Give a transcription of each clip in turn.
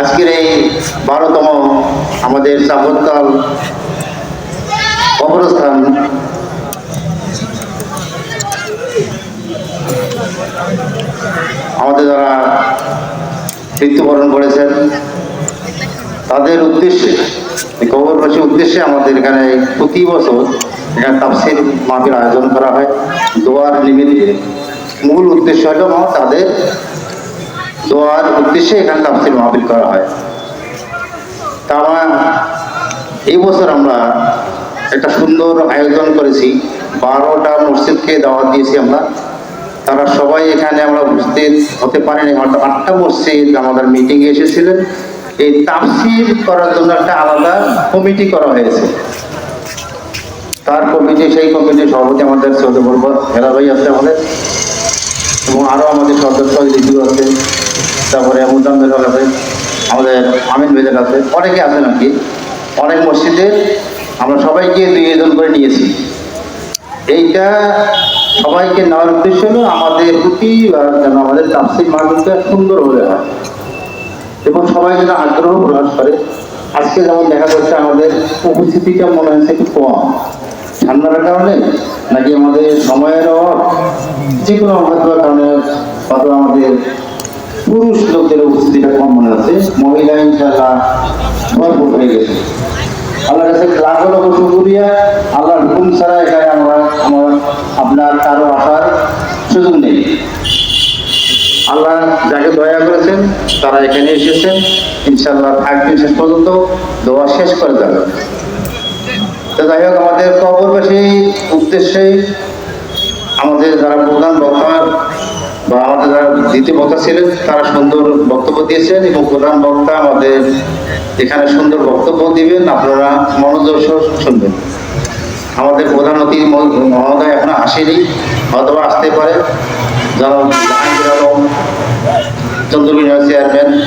আজকের এই বারোতম আমাদের সাপত্তাল অবস্থান আমাদের যারা মৃত্যুবরণ করেছেন, তাদের উদ্দেশ্যে, এই কবরবাসীর উদ্দেশ্যে আমাদের এখানে প্রতি বছর এখানে তাফসির মাহফিল আয়োজন করা হয়। দোয়ার নিমিত্তে মূল উদ্দেশ্য হলো তাদের দোয়ার উদ্দেশ্যে এখানে তাফসির মাহফিল করা হয়। তা আমরা এই বছর আমরা একটা সুন্দর আয়োজন করেছি। বারোটা মসজিদকে দাওয়াত দিয়েছি আমরা। তারা সবাই এখানে আমরা উপস্থিত হতে পারেনি। হয়তো আটটা মসজিদ আমাদের মিটিংয়ে এসেছিলেন। এই তাফসির করার জন্য একটা আলাদা কমিটি করা হয়েছে। তার কমিটি সেই কমিটির সভাপতি আমাদের সৌদি বলব হেরা ভাই আছে আমাদের। এবং আরও আমাদের সদস্য আছে তারপরে মুজাম্মেল হক আছে, আমাদের আমিন ভেজের আছে অনেকে আছে নাকি? অনেক মসজিদে আমরা সবাইকে দুই জন করে নিয়েছি। এইটা সবাইকে নেওয়ার উদ্দেশ্য হলো আমাদের প্রতি যেন আমাদের তাফসির মাহফিলটা সুন্দর হলে হয় এবং সবাই যেন আগ্রহ প্রকাশ করে। আজকে যেমন দেখা যাচ্ছে আমাদের উপস্থিতিটা মনে হচ্ছে একটু কম। ঠান্ডার কারণে নাকি আমাদের সময়ের অভাব? যে কোনো হয়তো কারণে হয়তো আমাদের পুরুষ লোকদের উপস্থিতিটা কম মনে হচ্ছে। মহিলা ইনশাল্লাহ ভরপুর হয়ে গেছে। আল্লাহর কাছে লাখ লক্ষ শুক্রিয়া আল্লাহর হুকুম ছাড়া এখানে আমরা আমার আপনার কারও আসার সুযোগ নেই। আল্লাহ যাকে দয়া করেছেন, তারা এখানে এসেছেন ইনশাল্লাহ থাকবেন শেষ পর্যন্ত। দোয়া শেষ করে যাবে। তো যাই হোক, আমাদের কবরবাসী উদ্দেশ্যে আমাদের যারা প্রধান বক্তা বা আমাদের যারা দ্বিতীয় বক্তা ছিলেন, তারা সুন্দর বক্তব্য দিয়েছেন এবং প্রধান বক্তা আমাদের এখানে সুন্দর বক্তব্য দিবেন, আপনারা মনোযোগ শুনবেন। আমাদের প্রধান অতিথি মহ- মহোদয় এখনও আসেনি অথবা আসতে পারে। যারা জাহাঙ্গীর চেয়ারম্যান,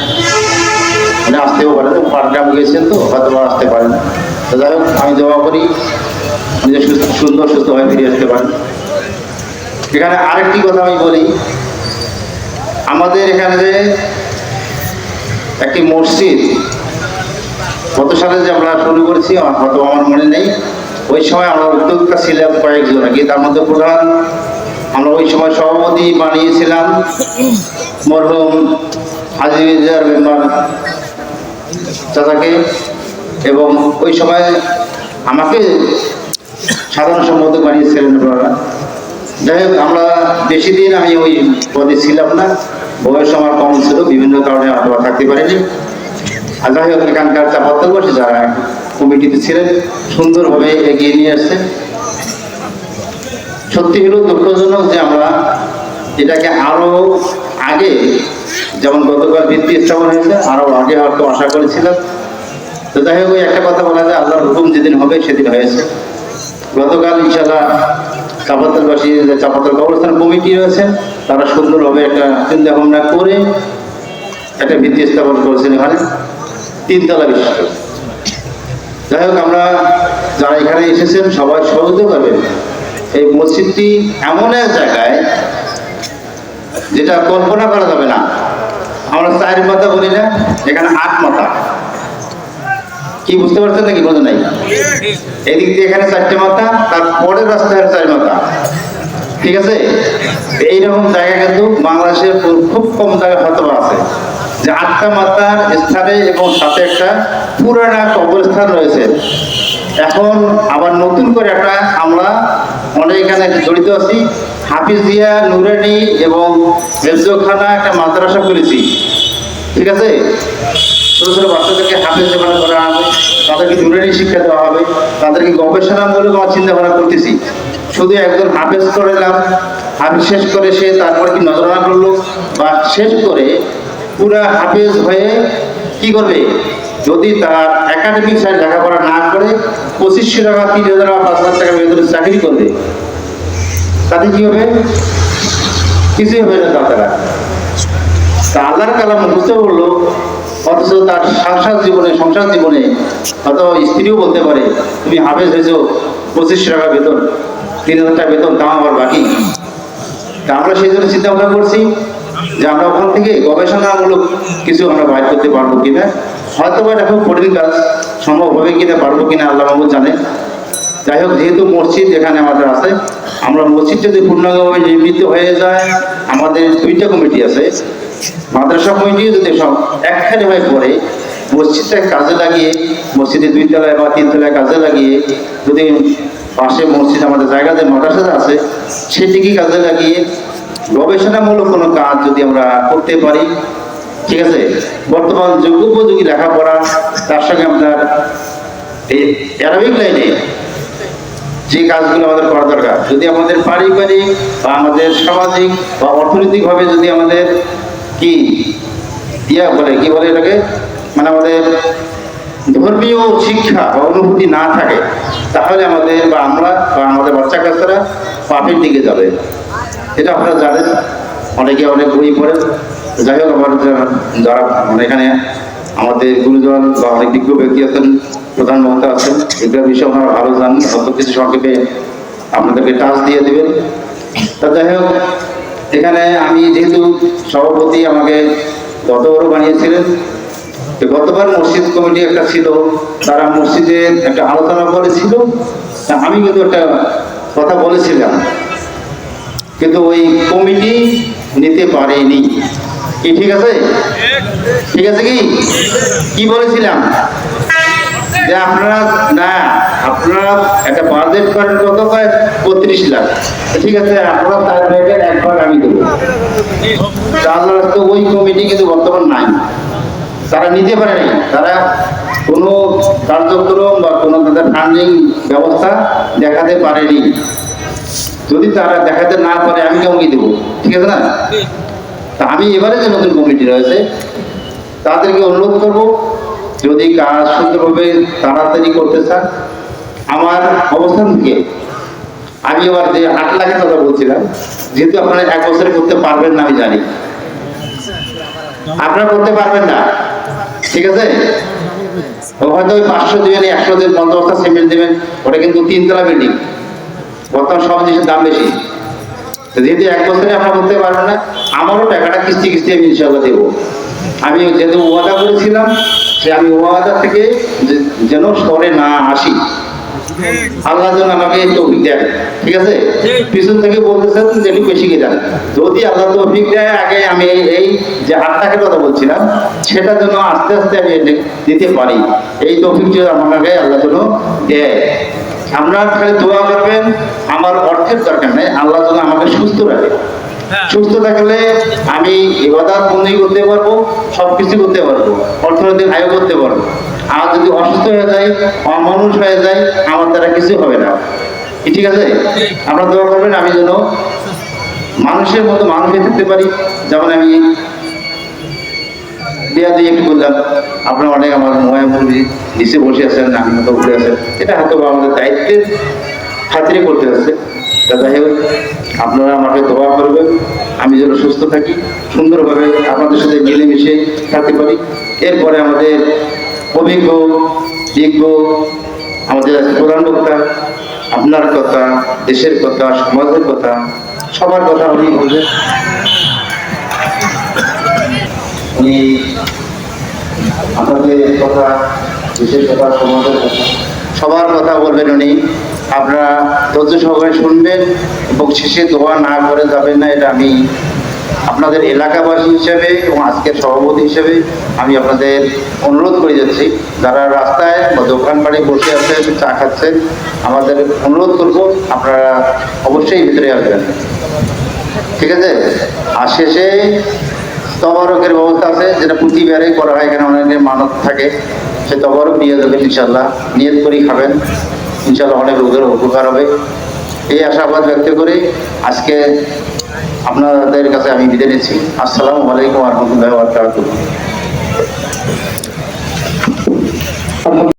উনি আসতেও পারেন পাটগ্রাম গিয়েছেন তো হয়তো আসতে পারেন। তো যাই হোক, আমি দোয়া করি সুন্দর, সুস্থভাবে ফিরে আসতে পারেন। এখানে আরেকটি কথা আমি বলি আমাদের এখানে যে একটি মসজিদ, গত সালে যে আমরা শুরু করেছি হয়তো আমার মনে নেই, ওই সময় আমরা উদ্যোক্তা ছিলাম কয়েকজন কি তার মধ্যে প্রধান আমরা ওই সময় সভাপতি বানিয়েছিলাম, মরহুম আজিজার মেম্বার চাচাকে, এবং ওই সময় আমাকে সাধারণ সম্পাদক বানিয়েছিলেন আপনারা। যাই হোক, আমরা বেশি দিন আমি ওই পদে ছিলাম না। বয়স আমার কম ছিল, বিভিন্ন কারণে হয়তো বা থাকতে পারিনি। আর যাই হোক, এখানকার চাপাত্তরবাসী যারা কমিটিতে ছিলেন, সুন্দরভাবে এগিয়ে নিয়ে আসছে সত্যি হলো, দুঃখজনক যে আমরা এটাকে আরও আগে, যেমন গতকাল ভিত্তি স্থাপন হয়েছে, আরও আগে হয়তো আশা করেছিলাম। তো যাই হোক একটা কথা বলা যায়, আল্লাহর হুকুম যেদিন হবে, সেদিন হয়েছে। গতকাল ইনশাল্লাহ চাপাতলবাসী যে চাপাতল কবরস্থান কমিটি রয়েছে। তারা সুন্দরভাবে একটা চিন্তা ভাবনা করে একটা ভিত্তি স্থাপন করেছেন এখানে। তিনতলা বিশিষ্ট। যাই হোক আমরা যারা এখানে এসেছেন সবাই সহযোগ করবেন। এই মসজিদটি এমন এক জায়গায় যেটা কল্পনা করা যাবে না। আমরা চার মাথা বলি না এখানে আট মাথা কি বুঝতে পারছেন নাকি বোঝা নাই? এদিক দিয়ে এখানে চারটে মাথা তার পরের রাস্তায় চার মাথা। ঠিক আছে? এইরকম জায়গা কিন্তু বাংলাদেশের খুব- কম জায়গায় হয়তো আছে। যে আটটা মাথার স্থানে এবং সাথে একটা পুরানা কবরস্থান রয়েছে। এখন আবার নতুন করে একটা আমরা অনেক এখানে জড়িত আছি। হাফিজিয়া নুরানি এবং হেফজখানা একটা মাদ্রাসা করেছি ঠিক আছে? ছোট ছোট বাচ্চাদেরকে হাফেজ জমানা করা হবে। তাদেরকে নুরানি শিক্ষা দেওয়া হবে। তাদেরকে গবেষণামূলক আমার চিন্তা ভাবনা করতেছি। শুধু একজন হাফেজ করে করলাম হাফেজ শেষ করে সে তারপর কি নজরানা করল? বা শেষ করে পুরা হাফেজ হয়ে কি করবে? যদি তার একাডেমিক সাইড লেখাপড়া না করে, পঁচিশশো টাকা, তিন হাজার পাঁচ হাজার টাকা বেতনে চাকরি করবে, তাতে কি হবে? কিছুই হবে না তারা আল্লাহর কালাম বুঝতে পারল অথচ তার সংসার জীবনে সংসার জীবনে, হয়তো স্ত্রীও বলতে পারে, তুমি হাফেজ হয়েছো, পঁচিশশো টাকা বেতন। তিন হাজার টাকা বেতন, তাও আমার বাকি। তা আমরা সেই জন্য চিন্তা ভাবনা করছি যে আমরা ওখান থেকে গবেষণামূলক কিছু আমরা বাইর করতে পারব কিনা। হয়তো বা এটা খুব কঠিন কাজ, সম্ভব হবে কিনা, পারব কিনা, আল্লাহ মাহমুদ জানে। যাই হোক, যেহেতু মসজিদ এখানে আমাদের আছে, আমরা মসজিদ যদি পূর্ণাঙ্গভাবে নির্মিত হয়ে যায়, আমাদের দুইটা কমিটি আছে। মাদ্রাসা কমিটি যদি সব একখানে হয়ে পড়ে, মসজিদটাকে কাজে লাগিয়ে মসজিদে দুই তলায় বা তিন তলায় কাজে লাগিয়ে যদি পাশে মসজিদ আমাদের জায়গাতে মাদ্রাসা আছে, সেটিকে কাজে লাগিয়ে গবেষণামূলক কোনো কাজ যদি আমরা করতে পারি, ঠিক আছে? বর্তমান যোগ্য উপযোগী লেখাপড়া, তার সঙ্গে আপনার এই অ্যারাবিক লাইনে যে কাজগুলো আমাদের করা দরকার, যদি আমাদের পারিবারিক বা আমাদের সামাজিক বা অর্থনৈতিকভাবে যদি আমাদের কি ইয়া বলে, কি বলে এটাকে? মানে আমাদের ধর্মীয় শিক্ষা বা অনুভূতি না থাকে তাহলে আমাদের বা আমরা বা আমাদের বাচ্চা কাচ্চারা পাপের দিকে যাবে। এটা আপনারা জানেন, অনেকে অনেক বই পড়েন। যাই হোক, আমার যারা- মানে এখানে আমাদের গুরুজন বা অনেক বিজ্ঞ ব্যক্তি আছেন, প্রধান বক্তা আছেন এগুলোর বিষয়ে আপনারা ভালো জানেন, অল্প কিছু সংক্ষেপে আপনাদেরকে টাচ দিয়ে দেবেন। তা যাই হোক, এখানে আমি যেহেতু সভাপতি আমাকে গতবারও বানিয়েছিলেন গতবার মসজিদ কমিটি একটা ছিল, তারা মসজিদে একটা আলোচনা করেছিল। আমি কিন্তু একটা কথা বলেছিলাম, কিন্তু ওই কমিটি নিতে পারেনি। কি ঠিক আছে? ঠিক আছে কি? কি বলেছিলাম? যে আপনারা, না, আপনারা একটা বাজেট করেন কত কয় পঁয়ত্রিশ লাখ। ঠিক আছে, আপনারা তার এক ভাগ আমি দেবো। চার লাখ তো ওই কমিটি কিন্তু বর্তমান নাই। তারা নিতে পারেনি তারা কোনো কার্যক্রম বা কোনো তাদের ফান্ডিং ব্যবস্থা দেখাতে পারেনি। যদি তারা দেখাতে না পারে, আমি কেমন দেবো, ঠিক আছে না? তা আমি এবারে যে নতুন কমিটি রয়েছে, তাদেরকে অনুরোধ করব, যদি কাজ সুন্দরভাবে তাড়াতাড়ি করতে চান, আমার অবস্থান থেকে, আমি এবার যে আট লাখের কথা বলছিলাম, যেহেতু আপনারা এক বছরে করতে পারবেন না, আমি জানি। আপনারা করতে পারবেন না। ঠিক আছে? হয়তো ওই পাঁচশো দেবেন একশো দেবেন পঞ্চাশ বস্তা সিমেন্ট দেবেন, ওটা কিন্তু তিনতলা বিল্ডিং বর্তমান সব জিনিসের দাম বেশি। যেহেতু এক বছরে আমরা করতে পারব না, আমারও টাকাটা কিস্তি কিস্তি আমি ইনশাল্লাহ দেবো। আমি যেহেতু ওয়াদা করেছিলাম, সে আমি ওয়াদা থেকে যেন সরে না আসি। আল্লাহ যেন আমাকে তৌফিক দেন ঠিক আছে? পিছন থেকে বলতেছেন যে একটু বেশি যদি আল্লাহ তৌফিক দেয় আগে আমি এই- যে কথা বলছিলাম সেটা যেন আস্তে আস্তে আমি দিতে পারি। এই তৌফিক যদি আমাকে আল্লাহ যেন দেয় আপনার খালি দোয়া করবেন আমার অর্থের দরকার নেই আল্লাহ যেন আমাকে সুস্থ রাখে। সুস্থ থাকলে আমি ইবাদত বন্দি করতে পারব সব কিছু করতে পারব, অর্থনৈতিক আয় করতে পারব। আর যদি অসুস্থ হয়ে যায়, অমানুষ হয়ে যায়, আমার দ্বারা কিছু হবে না। ঠিক আছে? আপনারা দোয়া করবেন, আমি যেন মানুষের মতো মানুষ হয়ে থাকতে পারি। যেমন আমি দেয়া দিয়ে একটু বললাম, আপনারা অনেক আমার মুরগি নিচে বসে আছেন আমি মতো উঠে আছেন। এটা হয়তো আমাদের দায়িত্বের খাতিরে করতে হচ্ছে। তা যাই হোক, আপনারা আমাকে দোয়া করবেন, আমি যেন সুস্থ থাকি, সুন্দরভাবে আপনাদের সাথে মিলেমিশে থাকতে পারি। এরপরে আমাদের অভিজ্ঞ, বিজ্ঞ, আমাদের প্রধান বক্তা, আপনার কথা, দেশের কথা, সমাজের কথা, সবার কথা উনি বলবেন। উনি আপনাদের কথা, দেশের কথা, সমাজের কথা, সবার কথা বলবেন উনি। আপনারা ধৈর্য সহকারে শুনবেন শেষে দোয়া না করে যাবেন না, এটা আমি আপনাদের এলাকাবাসী হিসেবে এবং আজকের সভাপতি হিসেবে আমি আপনাদের অনুরোধ করে যাচ্ছি। যারা রাস্তায় বা দোকান বাড়ি বসে আছেন, চা খাচ্ছেন, আমাদের অনুরোধ করব, আপনারা অবশ্যই ভিতরে আসবেন। ঠিক আছে? আর শেষে তবরকের ব্যবস্থা আছে, যেটা প্রতিবারে করা হয়, এখানে অনেকের মানত থাকে। সে তবরক নিয়ে যাবেন ইনশাল্লাহ নিয়ত করি খাবেন। ইনশাল্লাহ অনেক রোগের উপকার হবে। এই আশাবাদ ব্যক্ত করে আজকে আপনাদের কাছে আমি বিদায় নিচ্ছি। আসসালামু আলাইকুম রহমতুল্লাহ